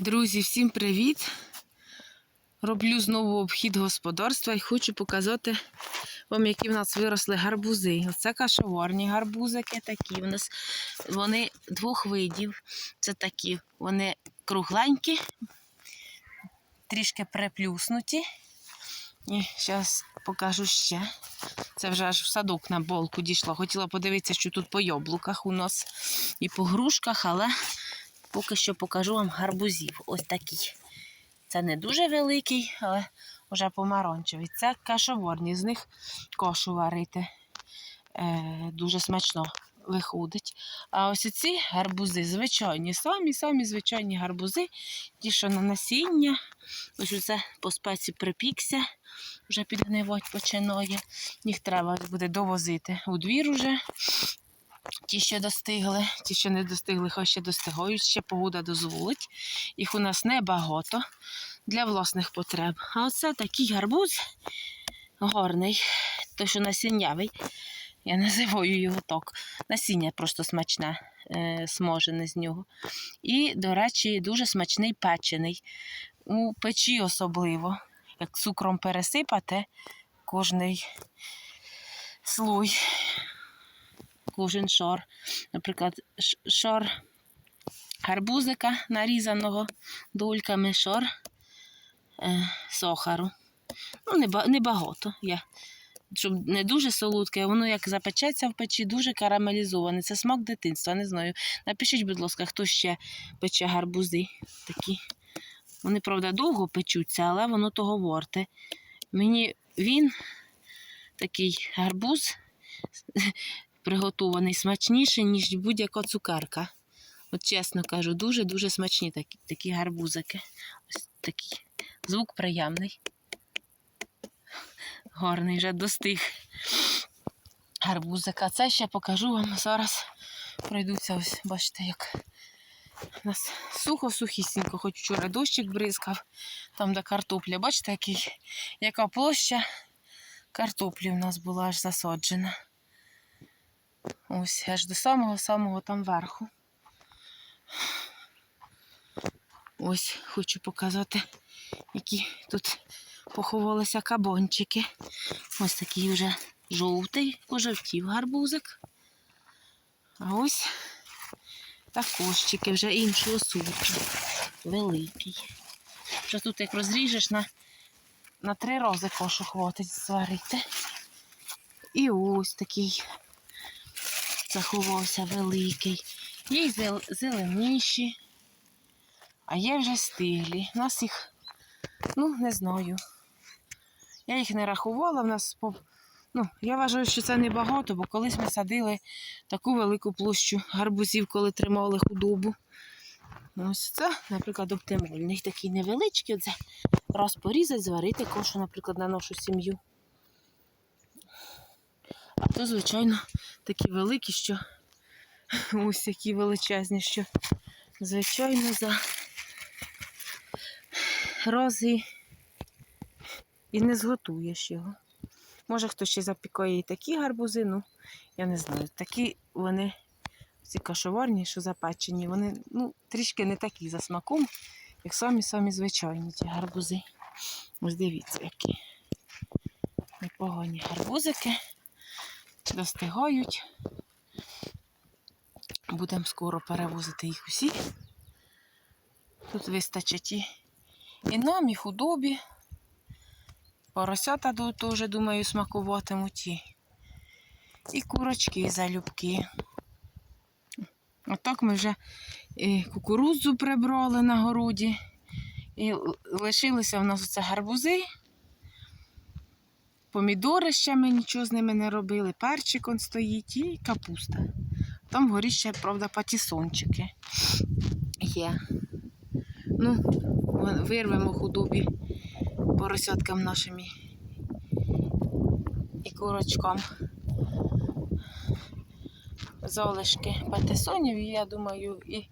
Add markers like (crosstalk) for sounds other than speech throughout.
Друзі, всім привіт! Роблю знову обхід господарства і хочу показати вам, які в нас виросли гарбузи. Оце кашоворні гарбузики такі. У нас вони двох видів. Це такі, вони кругленькі, трішки приплюснуті. І зараз покажу ще. Це вже аж в садок на болку дійшло. Хотіла подивитися, що тут по яблуках у нас і по грушках, але поки що покажу вам гарбузів. Ось такі. Це не дуже великий, але вже помаранчевий. Це кашоворні, з них кошу варити. Е, дуже смачно виходить. А ось ці гарбузи звичайні, самі-самі звичайні гарбузи, ті, що на насіння. Ось це по спеці припікся, вже підгнивати починає. Їх треба буде довозити у двір уже. Ті, що достигли, ті, що не достигли, хай ще достигають, ще погода дозволить. Їх у нас небагато для власних потреб. А оце такий гарбуз гарний, той, що насіннявий. Я називаю його так. Насіння просто смачне, е, смажене з нього. І, до речі, дуже смачний печений. У печі особливо. Як цукром пересипати кожний слой кожен шар. Наприклад, ш- шар гарбузика нарізаного дольками, шар е, сахару. Ну, небагато. Я, щоб не дуже солодке, воно як запечеться в печі, дуже карамелізоване. Це смак дитинства, не знаю. Напишіть, будь ласка, хто ще пече гарбузи такі. Вони, правда, довго печуться, але воно того варте. Мені він, такий гарбуз, приготований смачніший, ніж будь-яка цукерка. От чесно кажу, дуже-дуже смачні такі, такі гарбузики. Ось такий. Звук приємний. Гарний вже достиг гарбузика. Це ще покажу вам зараз. Пройдуться ось, бачите, як у нас сухо-сухісінько, хоч вчора дощик бризкав, там де картопля. Бачите, який, яка площа картоплі в нас була аж засаджена. Ось аж до самого-самого там верху. Ось хочу показати, які тут поховалися кабончики. Ось такий вже жовтий, пожовтів гарбузик. А ось такожчики вже іншого сорту. Великий. Вже тут як розріжеш на, на три рази кошу хватить зварити. І ось такий заховався великий. Є й зеленіші, а є вже стиглі. У нас їх, ну, не знаю. Я їх не рахувала, в нас. Ну, я вважаю, що це небагато, бо колись ми садили таку велику площу гарбузів, коли тримали худобу. Ось це, наприклад, оптимальний. Такий невеличкий. Оце раз порізати, зварити кошу, наприклад, на нашу сім'ю. То, звичайно, такі великі, що (laughs) ось які величезні, що, звичайно, за рози і не зготуєш його. Може, хто ще запікає і такі гарбузи, ну, я не знаю. Такі вони, ці кашоварні, що запечені, вони ну, трішки не такі за смаком, як самі-самі звичайні ті гарбузи. Ось дивіться, які непогані гарбузики достигають. Будемо скоро перевозити їх усі. Тут вистачить і, нам, і худобі. Поросята теж, думаю, смакуватимуть і, і курочки, і залюбки. Отак ми вже і кукурудзу прибрали на городі. І лишилися в нас оце гарбузи. Помідори ще ми нічого з ними не робили. Перчик он стоїть і капуста. Там вгорі ще, правда, патісончики є. Ну, вирвемо худобі поросяткам нашим і- курочкам. Залишки патисонів, і я думаю, і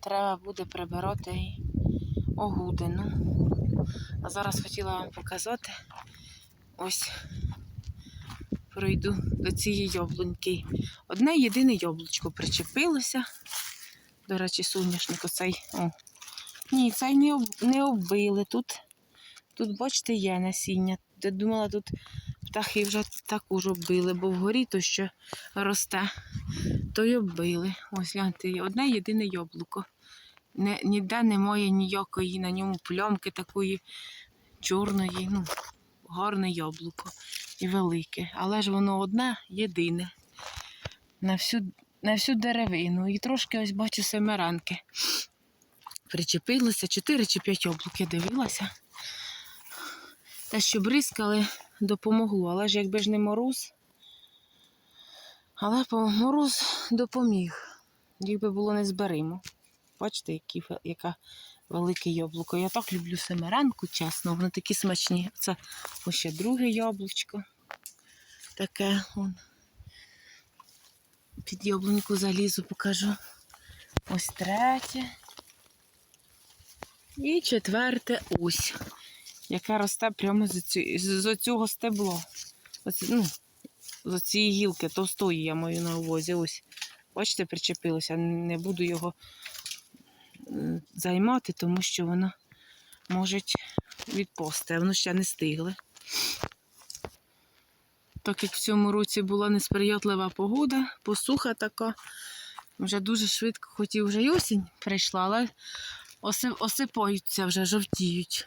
треба буде прибирати огудину. А зараз хотіла вам показати. Ось пройду до цієї яблуньки. Одне єдине яблучко причепилося. До речі, соняшник оцей о, Ні, цей не, об, не оббили. Тут, тут, бачите, є насіння. Я думала, тут птахи вже також оббили, бо вгорі то що росте, то й оббили. Ось гляньте, одне єдине яблуко. Ніде немає ніякої на ньому плямки такої чорної, ну, гарне яблуко і велике. Але ж воно одне єдине на всю, на всю деревину. І трошки ось бачу семеранки. Причепилося, 4 чи 5 яблук я дивилася. Те, що бризкали, допомогло. Але ж якби ж не мороз. Але мороз допоміг. Їх би було не зберемо. Бачите, які, яка велике яблуко. Я так люблю семеренку, чесно, вони такі смачні. Це ось ще друге яблучко. Таке он. Під яблуньку залізу покажу. Ось третє. І четверте ось, яке росте прямо з, цю, з, цього стебла. Ось, ну, з цієї гілки товстої я маю на увазі. Ось. Бачите, причепилося. Не буду його займати, тому що воно може відпасти, а воно ще не стигле. Так як в цьому році була несприятлива погода, посуха така, вже дуже швидко, хоч і вже й осінь прийшла, але осипаються вже, жовтіють.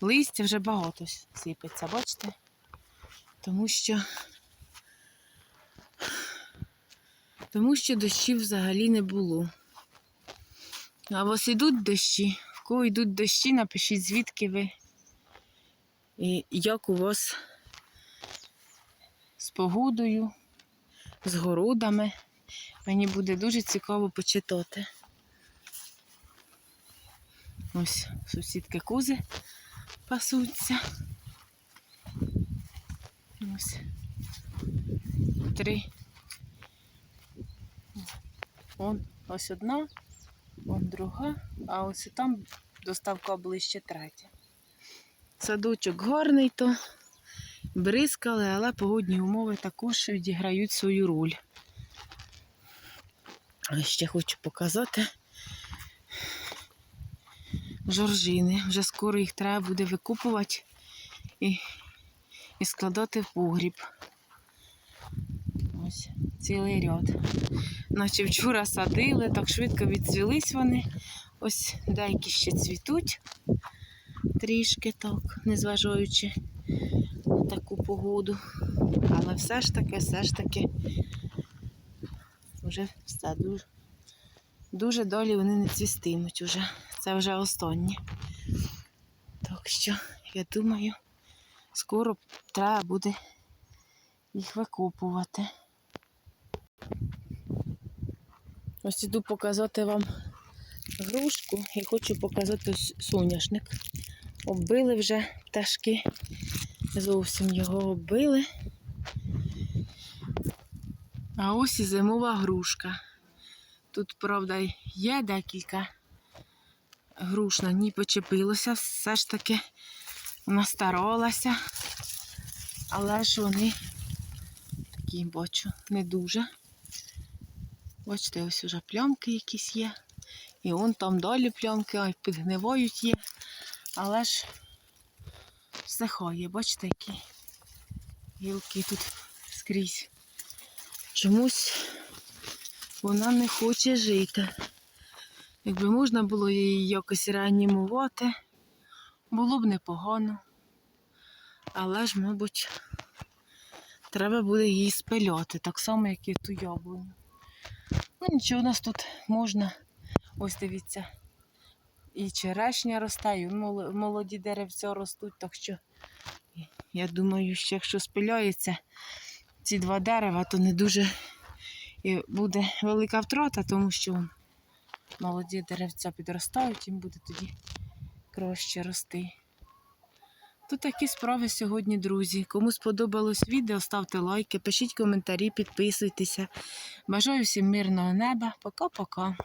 Листя вже багато сипеться, бачите? Тому що, тому що дощів взагалі не було. А вас ідуть дощі? В кого йдуть дощі, напишіть, звідки ви і як у вас з погодою, з городами. Мені буде дуже цікаво почитати. Ось сусідки кози пасуться. Ось три. Вон, ось одна, вон друга, а ось там доставка ближче третя. Садочок гарний то бризкали, але погодні умови також відіграють свою роль. Ще хочу показати жоржини. Вже скоро їх треба буде викупувати і, і складати в погріб. Ось цілий ряд. Наче вчора садили, так швидко відцвілись вони. Ось деякі ще цвітуть трішки так, незважаючи на таку погоду. Але все ж таки, все ж таки, вже все дуже, дуже долі вони не цвістимуть уже. Це вже останнє. Так що, я думаю, скоро треба буде їх викопувати. Ось іду показати вам грушку і хочу показати соняшник. Оббили вже пташки. Зовсім його оббили. А ось і зимова грушка. Тут, правда, є декілька груш ній почепилося, все ж таки вона але ж вони такі бачу, не дуже. Бачите, ось уже плямки якісь є. І вон там далі плямки, ай, підгнивають є. Але ж всихає, бачите, які гілки тут скрізь. Чомусь вона не хоче жити. Якби можна було її якось реанімувати, було б непогано. Але ж, мабуть, треба буде її спиляти, так само, як і ту яблуню. Ну нічого, у нас тут можна. Ось дивіться, і черешня росте, і молоді деревця ростуть, так що я думаю, що якщо спиляється ці два дерева, то не дуже буде велика втрата, тому що молоді деревця підростають, їм буде тоді краще рости. Тут такі справи сьогодні, друзі. Кому сподобалось відео, ставте лайки, пишіть коментарі, підписуйтеся. Бажаю всім мирного неба. Пока-пока.